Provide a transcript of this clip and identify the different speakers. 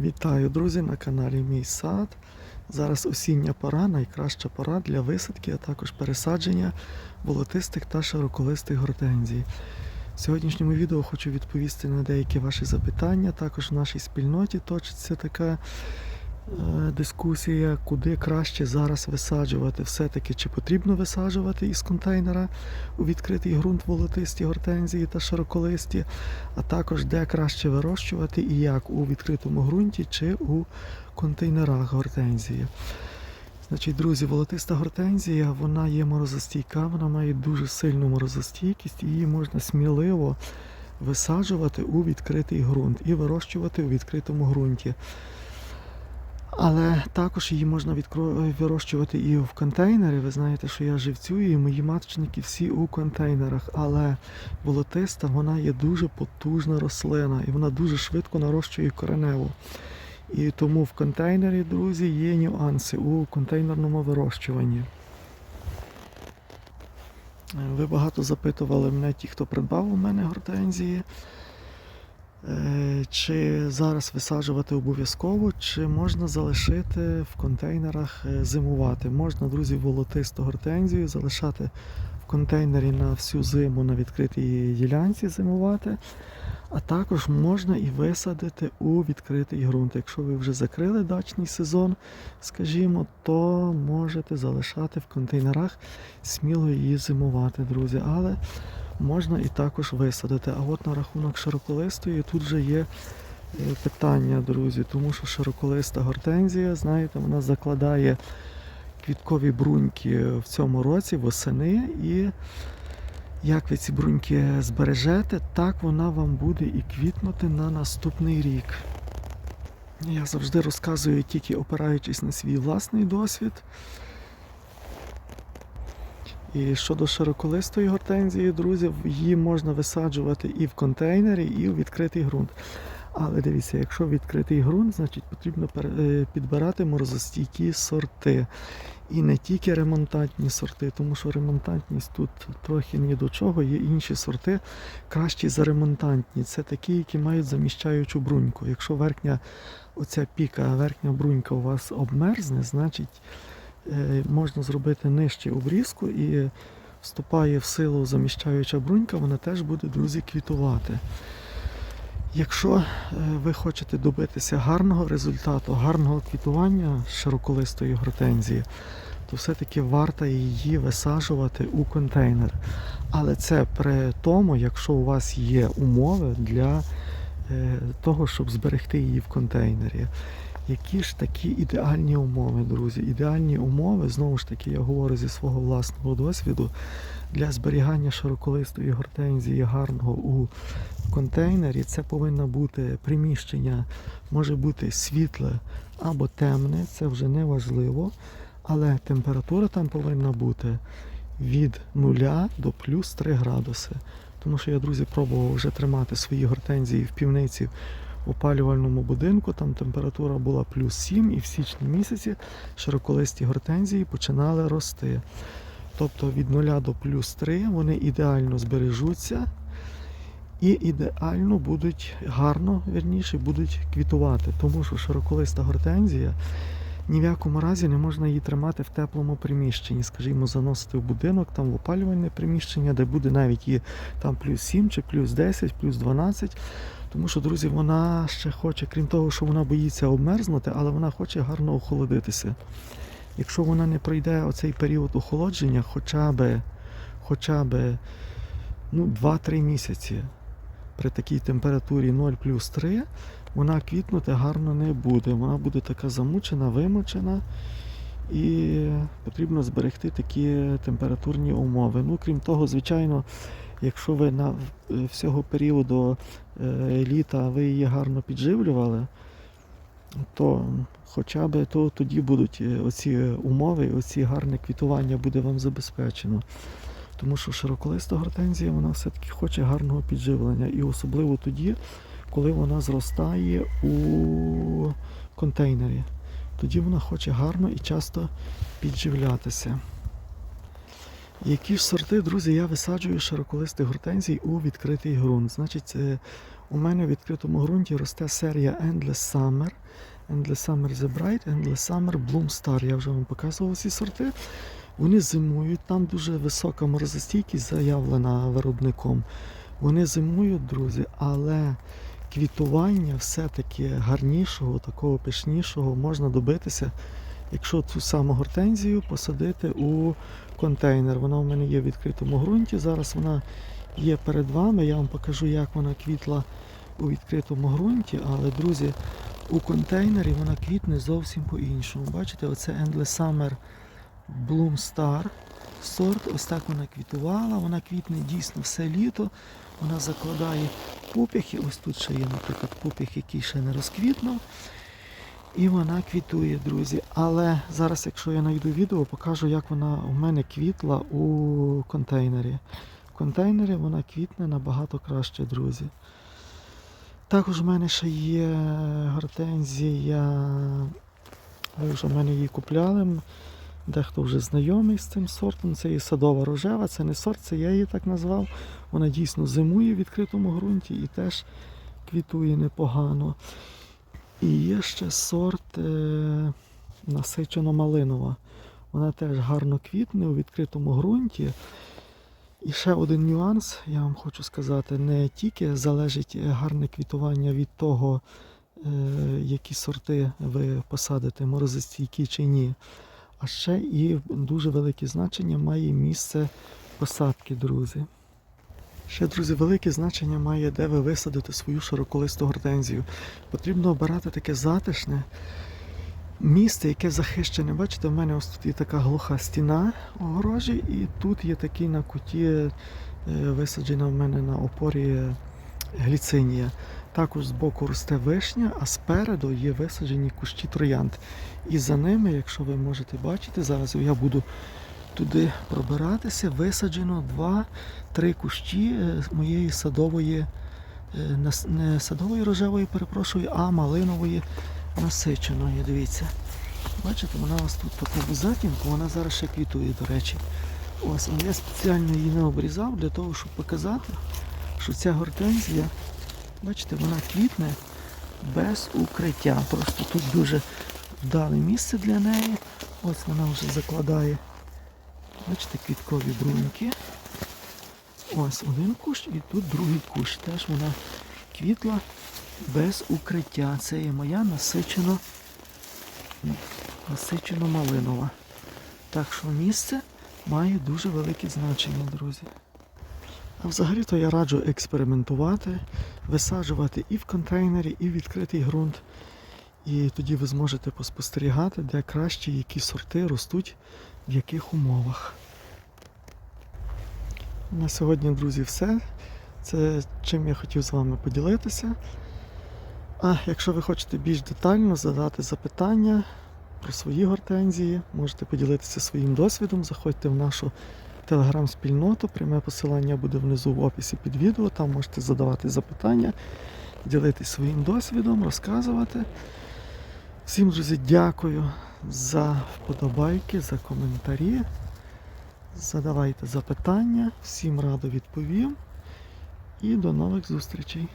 Speaker 1: Вітаю, друзі, на каналі Мій сад. Зараз осіння пора, найкраща пора для висадки, а також пересадження болотистих та широколистих гортензій. В сьогоднішньому відео хочу відповісти на деякі ваші запитання. Також в нашій спільноті точиться така дискусія, куди краще зараз висаджувати. Все-таки чи потрібно висаджувати із контейнера у відкритий ґрунт волотисті гортензії та широколисті, а також де краще вирощувати і як у відкритому ґрунті чи у контейнерах гортензії. Значить, друзі, волотиста гортензія, вона є морозостійка, вона має дуже сильну морозостійкість, її можна сміливо висаджувати у відкритий ґрунт і вирощувати у відкритому ґрунті. Але також її можна відкро- вирощувати і в контейнері. Ви знаєте, що я живцюю, і мої маточники всі у контейнерах. Але волотиста вона є дуже потужна рослина і вона дуже швидко нарощує кореневу. І тому в контейнері, друзі, є нюанси у контейнерному вирощуванні. Е, Ви багато запитували мене, ті, хто придбав у мене гортензії. Е, Чи зараз висаджувати обов'язково, чи можна залишити в контейнерах е, зимувати? Можна, друзі, волотисту гортензію залишати в контейнері на всю зиму на відкритій ділянці зимувати. А також можна і висадити у відкритий ґрунт. Якщо ви вже закрили дачний сезон, скажімо, то можете залишати в контейнерах, сміло її зимувати, друзі. Але можна і також висадити. А от на рахунок широколистої тут вже є е, питання, друзі, тому що широколиста гортензія, знаєте, вона закладає квіткові бруньки в цьому році восени і як ви ці бруньки збережете, так вона вам буде і квітнути на наступний рік. Я завжди розказую тільки опираючись на свій власний досвід. І щодо широколистої гортензії, друзі, її можна висаджувати і в контейнері, і в відкритий ґрунт. Але дивіться, якщо відкритий ґрунт, значить потрібно е, підбирати морозостійкі сорти. І не тільки ремонтантні сорти, тому що ремонтантність тут трохи ні до чого. Є інші сорти кращі за ремонтантні. Це такі, які мають заміщаючу бруньку. Якщо верхня оця піка, верхня брунька у вас обмерзне, значить можна зробити нижче обрізку і вступає в силу заміщаюча брунька, вона теж буде, друзі, квітувати. Якщо е, ви хочете добитися гарного результату, гарного квітування широколистої гортензії, то все-таки варто її висаджувати у контейнер. Але це при тому, якщо у вас є умови для е, того, щоб зберегти її в контейнері. Які ж такі ідеальні умови, друзі? Ідеальні умови, знову ж таки, я говорю зі свого власного досвіду, для зберігання широколистої гортензії гарного у контейнері це повинно бути приміщення, може бути світле або темне, це вже не важливо, але температура там повинна бути від 0 до плюс 3 градуси. Тому що я, друзі, пробував вже тримати свої гортензії в півниці опалювальному будинку, там температура була плюс 7 і в січні місяці широколисті гортензії починали рости. Тобто від 0 до плюс 3 вони ідеально збережуться і ідеально будуть гарно, вірніше, будуть квітувати. Тому що широколиста гортензія ні в якому разі не можна її тримати в теплому приміщенні, скажімо, заносити в будинок, там в опалювальне приміщення, де буде навіть і там плюс 7 чи плюс 10, плюс 12. Тому що, друзі, вона ще хоче, крім того, що вона боїться обмерзнути, але вона хоче гарно охолодитися. Якщо вона не пройде оцей період охолодження, хоча б, хоча б ну, 2-3 місяці при такій температурі 0 плюс 3, вона квітнути гарно не буде. Вона буде така замучена, вимочена. І потрібно зберегти такі температурні умови. Ну, крім того, звичайно, якщо ви на е, всього періоду е, літа ви її гарно підживлювали, то хоча б то тоді будуть е, оці умови, оці гарне квітування буде вам забезпечено. Тому що широколиста гортензія вона все-таки хоче гарного підживлення. І особливо тоді, коли вона зростає у контейнері. Тоді вона хоче гарно і часто підживлятися. Які ж сорти, друзі, я висаджую широколистих гортензій у відкритий ґрунт. Значить, е, у мене в відкритому ґрунті росте серія Endless Summer. Endless Summer The Bright, Endless Summer Bloom Star. Я вже вам показував ці сорти. Вони зимують, там дуже висока морозостійкість заявлена виробником. Вони зимують, друзі, але квітування все-таки гарнішого, такого пишнішого можна добитися, якщо цю саму гортензію посадити у контейнер. Вона у мене є в відкритому ґрунті. Зараз вона є перед вами. Я вам покажу, як вона квітла у відкритому ґрунті. Але, друзі, у контейнері вона квітне зовсім по-іншому. Бачите, оце Endless Summer Bloom Star сорт. Ось так вона квітувала. Вона квітне дійсно все літо. Вона закладає пуп'яхи. Ось тут ще є, наприклад, пуп'ях, який ще не розквітнув. І вона квітує, друзі. Але зараз, якщо я знайду відео, покажу, як вона у мене квітла у контейнері. В контейнері вона квітне набагато краще, друзі. Також в мене ще є гортензія. Ви вже в мене її купляли. Дехто вже знайомий з цим сортом. Це є садова рожева, це не сорт, це я її так назвав. Вона дійсно зимує в відкритому ґрунті і теж квітує непогано. І є ще сорт е, насичено-малинова. Вона теж гарно квітне у відкритому ґрунті. І ще один нюанс, я вам хочу сказати, не тільки залежить гарне квітування від того, е, які сорти ви посадите, морозостійкі чи ні. А ще і дуже велике значення має місце посадки, друзі. Ще, друзі, велике значення має, де ви висадите свою широколисту гортензію. Потрібно обирати таке затишне місце, яке захищене. Бачите, в мене ось тут є така глуха стіна огорожі, і тут є такий на куті е, висаджена в мене на опорі гліцинія. Також збоку росте вишня, а спереду є висаджені кущі троянд. І за ними, якщо ви можете бачити, зараз я буду туди пробиратися, висаджено два-три кущі е, моєї садової, е, не садової рожевої, перепрошую, а малинової насиченої. Дивіться. Бачите, вона ось тут по такому затінку, вона зараз ще квітує, до речі. Ось, я спеціально її не обрізав для того, щоб показати, що ця гортензія, бачите, вона квітне без укриття. Просто тут дуже вдале місце для неї. Ось вона вже закладає. Бачите, квіткові бруньки. Ось один кущ і тут другий кущ. Теж вона квітла без укриття. Це є моя насичено, насичено малинова. Так що місце має дуже велике значення, друзі. А взагалі-то я раджу експериментувати, висаджувати і в контейнері, і в відкритий ґрунт. І тоді ви зможете поспостерігати, де краще які сорти ростуть в яких умовах. На сьогодні, друзі, все. Це чим я хотів з вами поділитися. А якщо ви хочете більш детально задати запитання про свої гортензії, можете поділитися своїм досвідом, заходьте в нашу телеграм-спільноту. Пряме посилання буде внизу в описі під відео. Там можете задавати запитання, ділитись своїм досвідом, розказувати. Всім, друзі, дякую за вподобайки, за коментарі. Задавайте запитання, всім радо відповім. І до нових зустрічей.